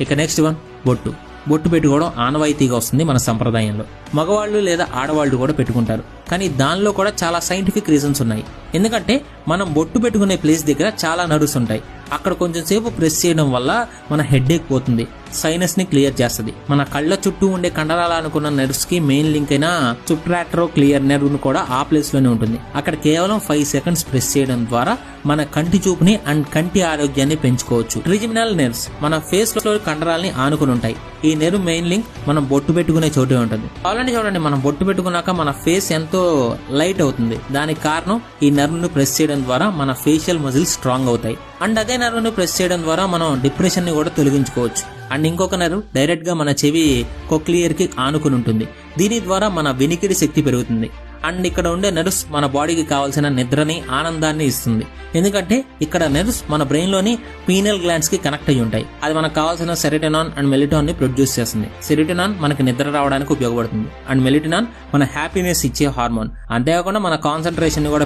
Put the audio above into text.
ఇక next one బొట్టు. బొట్టు పెట్టుకోవడం ఆనవాయితీగా వస్తుంది మన సంప్రదాయంలో. మగవాళ్ళు లేదా ఆడవాళ్ళు కూడా పెట్టుకుంటారు. కానీ దానిలో కూడా చాలా సైంటిఫిక్ రీజన్స్ ఉన్నాయి. ఎందుకంటే మనం బొట్టు పెట్టుకునే ప్లేస్ దగ్గర చాలా నడుస్ ఉంటాయి అక్కడ కొంచెం సేపు ప్రెస్ చేయడం వల్ల మన హెడ్ పోతుంది. సైనస్ని క్లియర్ చేస్తుంది. మన కళ్ళ చుట్టూ ఉండే కండరాలు అనుకున్న నెర్వ్స్కి మెయిన్ లింక్ అయిన సుప్రాట్రో క్లియర్ నెర్వ్ కూడా ఆ ప్లేస్లోనే ఉంటుంది. అక్కడ కేవలం ఫైవ్ సెకండ్స్ ప్రెస్ చేయడం ద్వారా మన కంటి చూపుని అండ్ కంటి ఆరోగ్యాన్ని పెంచుకోవచ్చు. ట్రిజిమినల్ నెర్వ్స్ మన ఫేస్లో కండరాల్ని ఆనుకుని ఉంటాయి. ఈ నెర్వ్ మెయిన్ లింక్ మనం బొట్టు పెట్టుకునే చోటే ఉంటుంది. కావాలంటే చూడండి మనం బొట్టు పెట్టుకున్నాక మన ఫేస్ ఎంతో లైట్ అవుతుంది. దానికి కారణం ఈ నర్వ్ను ప్రెస్ చేయడం ద్వారా మన ఫేషియల్ మజిల్స్ స్ట్రాంగ్ అవుతాయి. అండ్ అదే నర్వ్ను ప్రెస్ చేయడం ద్వారా మనం డిప్రెషన్ని కూడా తొలగించుకోవచ్చు. అండ్ ఇంకొక నర్వ్ డైరెక్ట్గా మన చెవి కొక్లియర్కి ఆనుకుని ఉంటుంది దీని ద్వారా మన వినికిడి శక్తి పెరుగుతుంది. అండ్ ఇక్కడ ఉండే నెర్వ్స్ మన బాడీకి కావాల్సిన నిద్రని ఆనందాన్ని ఇస్తుంది. ఎందుకంటే ఇక్కడ నెర్వ్స్ మన బ్రెయిన్లోని పీనల్ గ్లాండ్స్కి కనెక్ట్ అయ్యి ఉంటాయి. అది మనకు కావాల్సిన సెరిటెనాన్ అండ్ మెలిటాన్ని ప్రొడ్యూస్ చేస్తుంది. సెరిటెనాన్ మనకి నిద్ర రావడానికి ఉపయోగపడుతుంది. అండ్ మెలిటినాన్ మన హ్యాపీనెస్ ఇచ్చే హార్మోన్. అంతేకాకుండా మన కాన్సన్ట్రేషన్ని కూడా